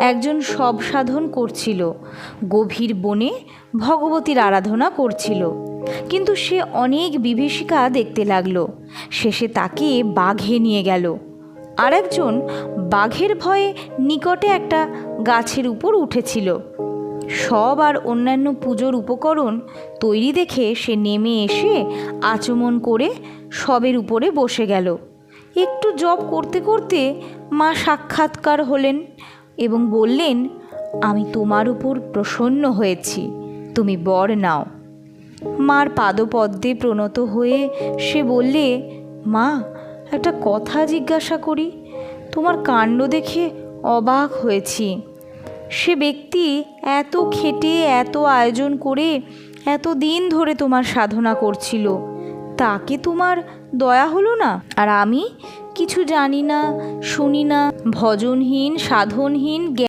একজন সব সাধন করছিল। গভীর বনে ভগবতীর আরাধনা করছিল। কিন্তু সে অনেক বিভীষিকা দেখতে লাগল। শেষে তাকে বাঘে নিয়ে গেল। আর একজন বাঘের ভয়ে নিকটে একটা গাছের উপর উঠেছিল। সব আর অন্যান্য পুজোর উপকরণ তৈরি দেখে সে নেমে এসে আচমন করে সবের উপরে বসে গেল। একটু জব করতে করতে মা সাক্ষাৎকার হলেন। এবং বললেন, আমি তোমার উপর প্রসন্ন হয়েছি, তুমি বর নাও। মার পাদপদ্মে প্রণত হয়ে সে বললে, মা, একটা কথা জিজ্ঞাসা করি, তোমার কাণ্ড দেখে অবাক হয়েছি। সে ব্যক্তি এত খেটে, এত আয়োজন করে, এত দিন ধরে তোমার সাধনা করছিল, তাকে তোমার দয়া হলো না? আর আমি কিছু জানি না শুনি না। ভজনহীন সাধনহীন